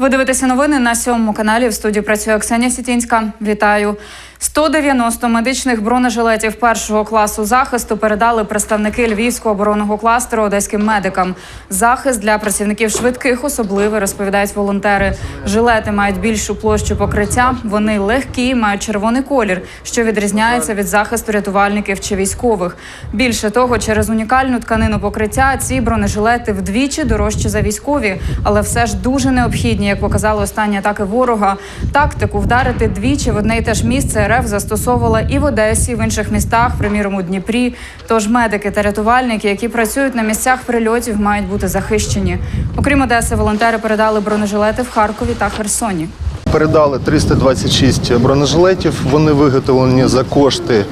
Ви дивитеся новини на сьомому каналі. В студії працює Ксенія Сітінська. Вітаю. 190 медичних бронежилетів першого класу захисту передали представники Львівського оборонного кластеру одеським медикам. Захист для працівників швидких особливий, розповідають волонтери. Жилети мають більшу площу покриття. Вони легкі, мають червоний колір, що відрізняється від захисту рятувальників чи військових. Більше того, через унікальну тканину покриття ці бронежилети вдвічі дорожчі за військові, але все ж дуже необхідні, як показали останні атаки ворога. Тактику вдарити двічі в одне й те ж місце РФ застосовувала і в Одесі, і в інших містах, приміром у Дніпрі. Тож медики та рятувальники, які працюють на місцях прильотів, мають бути захищені. Окрім Одеси, волонтери передали бронежилети в Харкові та Херсоні. Передали 326 бронежилетів. Вони виготовлені за кошти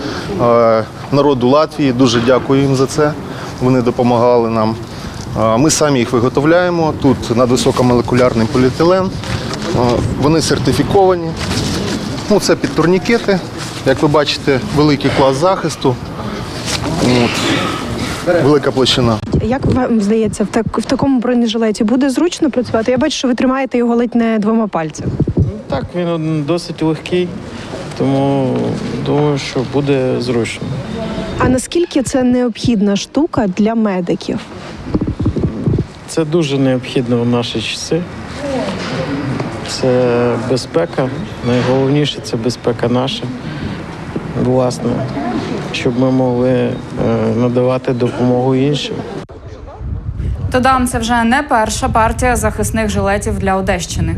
е, народу Латвії. Дуже дякую їм за це. Вони допомагали нам. Ми самі їх виготовляємо. Тут надвисокомолекулярний поліетилен. Вони сертифіковані. Ну, це під турнікети. Як ви бачите, великий клас захисту. От. Велика площина. Як вам здається, в, так, в такому бронежилеті буде зручно працювати? Я бачу, що ви тримаєте його ледь не двома пальцями. Так, він досить легкий, тому думаю, що буде зручно. А наскільки це необхідна штука для медиків? Це дуже необхідно в наші часи. Це безпека. Найголовніше це безпека наша, власне, щоб ми могли е, надавати допомогу іншим. Додам, це вже не перша партія захисних жилетів для Одещини.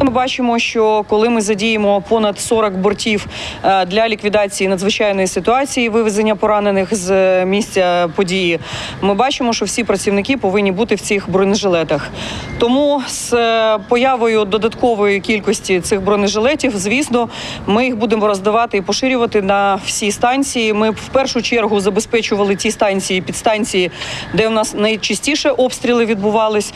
Ми бачимо, що коли ми задіємо понад 40 бортів е, для ліквідації надзвичайної ситуації, вивезення поранених з е, місця події, ми бачимо, що всі працівники повинні бути в цих бронежилетах. Тому з е, появою додаткової кількості цих бронежилетів, звісно, ми їх будемо роздавати і поширювати на всі станції. Ми в першу чергу забезпечували ті станції, підстанції, де у нас найчастіше обстріли відбувались,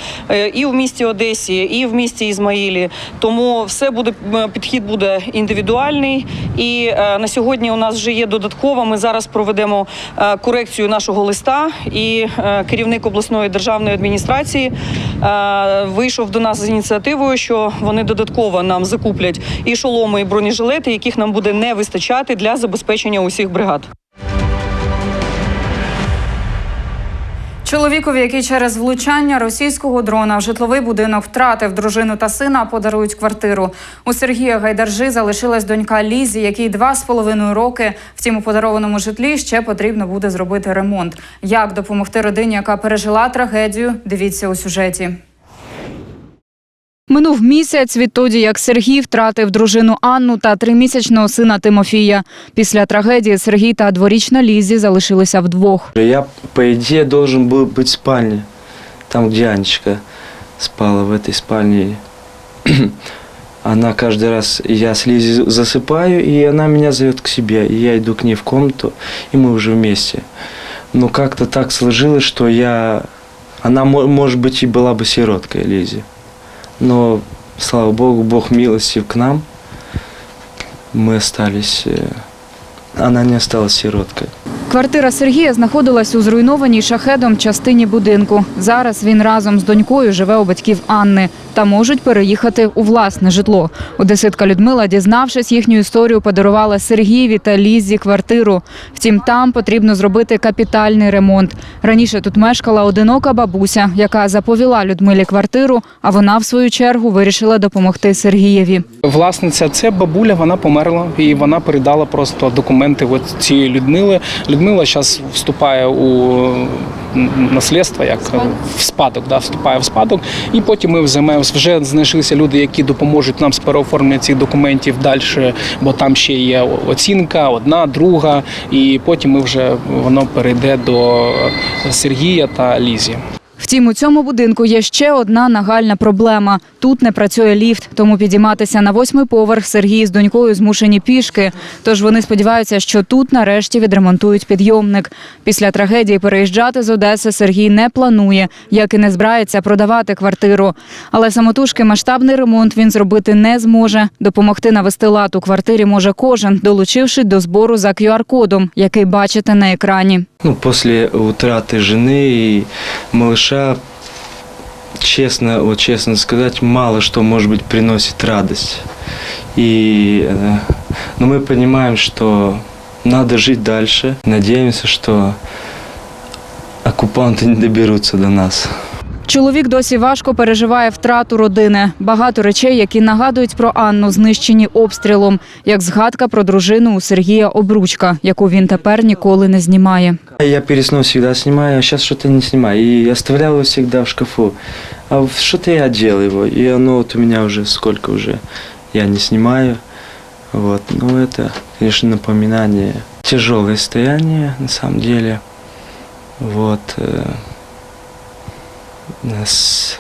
і в місті Одесі, і в місті Ізмаїлі. Тому все буде підхід буде індивідуальний. І е, на сьогодні у нас вже є додатково. Ми зараз проведемо е, корекцію нашого листа. І е, керівник обласної державної адміністрації вийшов до нас з ініціативою, що вони додатково нам закуплять і шоломи, і бронежилети, яких нам буде не вистачати для забезпечення усіх бригад. Чоловікові, який через влучання російського дрона в житловий будинок втратив дружину та сина, подарують квартиру. У Сергія Гайдаржи залишилась донька Лізі, якій два з половиною роки. в цьому подарованому житлі ще потрібно буде зробити ремонт. Як допомогти родині, яка пережила трагедію? Дивіться у сюжеті. Минув місяць відтоді, як Сергій втратив дружину Анну та тримісячного сина Тимофія. Після трагедії Сергій та дворічна Лізі залишилися вдвох. Я, по идее, должен был быть в спальне, там, где Анечка спала, в этой спальне. Она каждый раз, я с Лизой засыпаю, и она меня зовет к себе. И я иду к ней в комнату, и мы уже вместе. Но как-то так сложилось, что я... Она, мо- может быть, и была бы сироткой, Лизе. Но, слава Богу, Бог милостив к нам. Мы остались... э, Она не осталась сироткой. Квартира Сергія знаходилась у зруйнованій шахедом частині будинку. Зараз він разом з донькою живе у батьків Анни та можуть переїхати у власне житло. Одеситка Людмила, дізнавшись їхню історію, подарувала Сергієві та Лізі квартиру. Втім, там потрібно зробити капітальний ремонт. Раніше тут мешкала одинока бабуся, яка заповіла Людмилі квартиру, а вона, в свою чергу, вирішила допомогти Сергієві. Власниця це бабуля, вона померла і вона передала просто документи от цієї Людмили. Людмила зараз вступає у наслідство, як в спадок, да, вступає в спадок. І потім ми вже знайшлися люди, які допоможуть нам з переоформленням цих документів далі, бо там ще є оцінка, одна, друга, і потім ми вже воно перейде до Сергія та Лізі. Втім, у цьому будинку є ще одна нагальна проблема. Тут не працює ліфт, тому підійматися на восьмий поверх Сергій з донькою змушені пішки. Тож вони сподіваються, що тут нарешті відремонтують підйомник. Після трагедії переїжджати з Одеси Сергій не планує, як і не збирається продавати квартиру. Але самотужки масштабний ремонт він зробити не зможе. Допомогти навести лад у квартирі може кожен, долучившись до збору за QR-кодом, який бачите на екрані. Ну, после утраты жены и малыша честно, вот честно сказать, мало что, может быть, приносит радость. И, э, но мы понимаем, что надо жить дальше. Надеемся, что оккупанты не доберутся до нас. Чоловік досі важко переживає втрату родини. Багато речей, які нагадують про Анну, знищені обстрілом, як згадка про дружину у Сергія Обручка, яку він тепер ніколи не знімає. Я переснул всегда снимаю, а сейчас что-то не снимаю. И оставлял его всегда в шкафу. А в- что-то я одел его. И оно вот у меня уже сколько уже я не снимаю. Вот. Ну это, конечно, напоминание. Тяжелое состояние на самом деле. Вот. Нас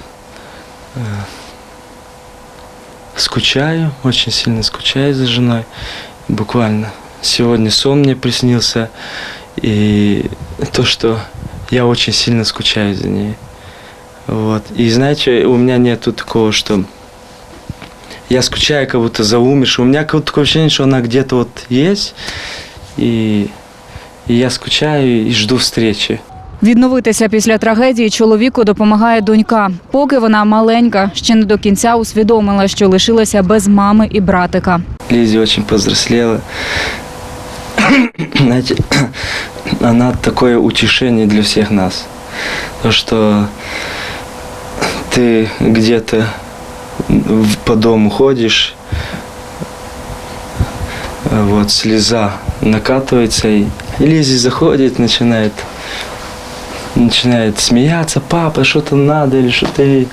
э, скучаю, очень сильно скучаю за женой. Буквально. Сегодня сон мне приснился. И то, что я очень сильно скучаю за ней. Вот. И знаете, у меня нету такого, что я скучаю как будто за умершей. У меня как будто такое ощущение, что она где-то вот есть. И, и я скучаю и жду встречи. Відновитися після трагедії чоловіку допомагає донька. Поки вона маленька, ще не до кінця усвідомила, що лишилася без мами і братика. Лизи очень повзрослела. Знаете, она такое утешение для всех нас. То, что ты где-то в- по дому ходишь, э, вот слеза накатывается, и Лизи заходит, начинает начинает смеяться, папа, что-то надо или что-то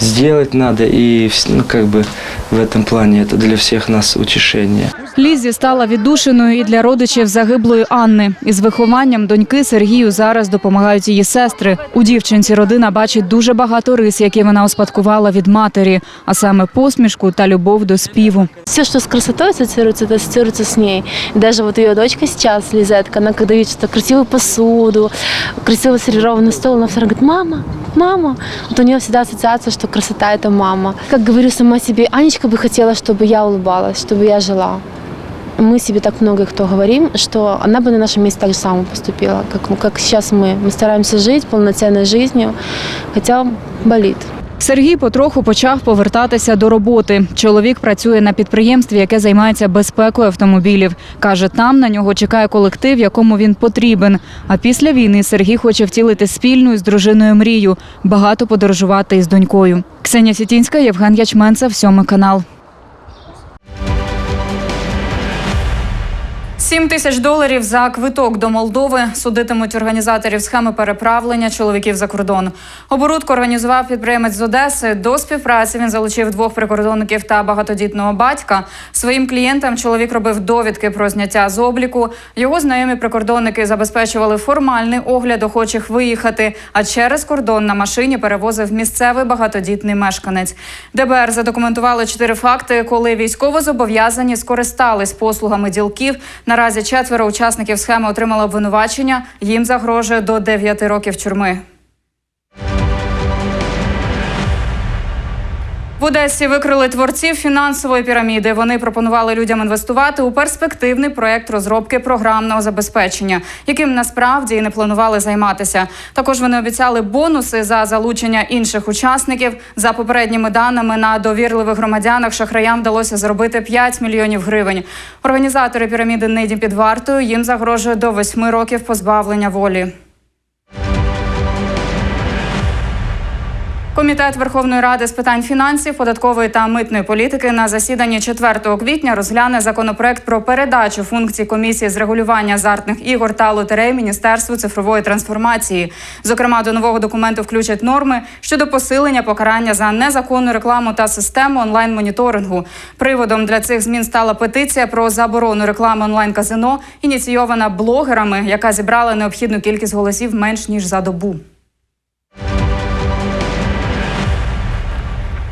сделать надо. И вс- ну, как бы в этом плане это для всех нас утешение. Лізі стала віддушиною і для родичів загиблої Анни. Із вихованням доньки Сергію зараз допомагають її сестри. У дівчинці родина бачить дуже багато рис, які вона успадкувала від матері, а саме посмішку та любов до співу. Все, что с красотой ассоциируется, это ассоциируется с ней. И даже вот ее дочка сейчас, Лизетка, она когда видит что-то красивую посуду, красиво сервированный стол, она всегда говорит, мама, мама. Вот у нее всегда ассоциация, что красота – это мама. Как говорю сама себе, Анечка бы хотела, чтобы я улыбалась, чтобы я жила. Мы себе так много кто говорим, что она бы на нашем месте так же само поступила, как, как сейчас мы. Мы стараемся жить полноценной жизнью, хотя болит. Сергій потроху почав повертатися до роботи. Чоловік працює на підприємстві, яке займається безпекою автомобілів. Каже, там на нього чекає колектив, якому він потрібен. А після війни Сергій хоче втілити спільну із дружиною мрію багато подорожувати із донькою. Ксенія Сітінська, Євген Ячменцев, сьомий канал. Сім тисяч доларів за квиток до Молдови судитимуть організаторів схеми переправлення чоловіків за кордон. Оборудку організував підприємець з Одеси. До співпраці він залучив двох прикордонників та багатодітного батька. Своїм клієнтам чоловік робив довідки про зняття з обліку. Його знайомі прикордонники забезпечували формальний огляд охочих виїхати. А через кордон на машині перевозив місцевий багатодітний мешканець. ДБР задокументували чотири факти, коли військовозобов'язані скористались послугами ділків. Наразі четверо учасників схеми отримали обвинувачення. Їм загрожує до 9 років тюрми. В Одесі викрили творців фінансової піраміди. Вони пропонували людям інвестувати у перспективний проект розробки програмного забезпечення, яким насправді і не планували займатися. Також вони обіцяли бонуси за залучення інших учасників. За попередніми даними на довірливих громадянах шахраям вдалося заробити 5 мільйонів гривень. Організатори піраміди нині під вартою. Їм загрожує до 8 років позбавлення волі. Комітет Верховної Ради з питань фінансів, податкової та митної політики на засіданні 4 квітня розгляне законопроект про передачу функцій комісії з регулювання азартних ігор та лотерей Міністерству цифрової трансформації. Зокрема, до нового документу включать норми щодо посилення покарання за незаконну рекламу та систему онлайн-моніторингу. Приводом для цих змін стала петиція про заборону реклами онлайн-казино, ініційована блогерами, яка зібрала необхідну кількість голосів менш ніж за добу.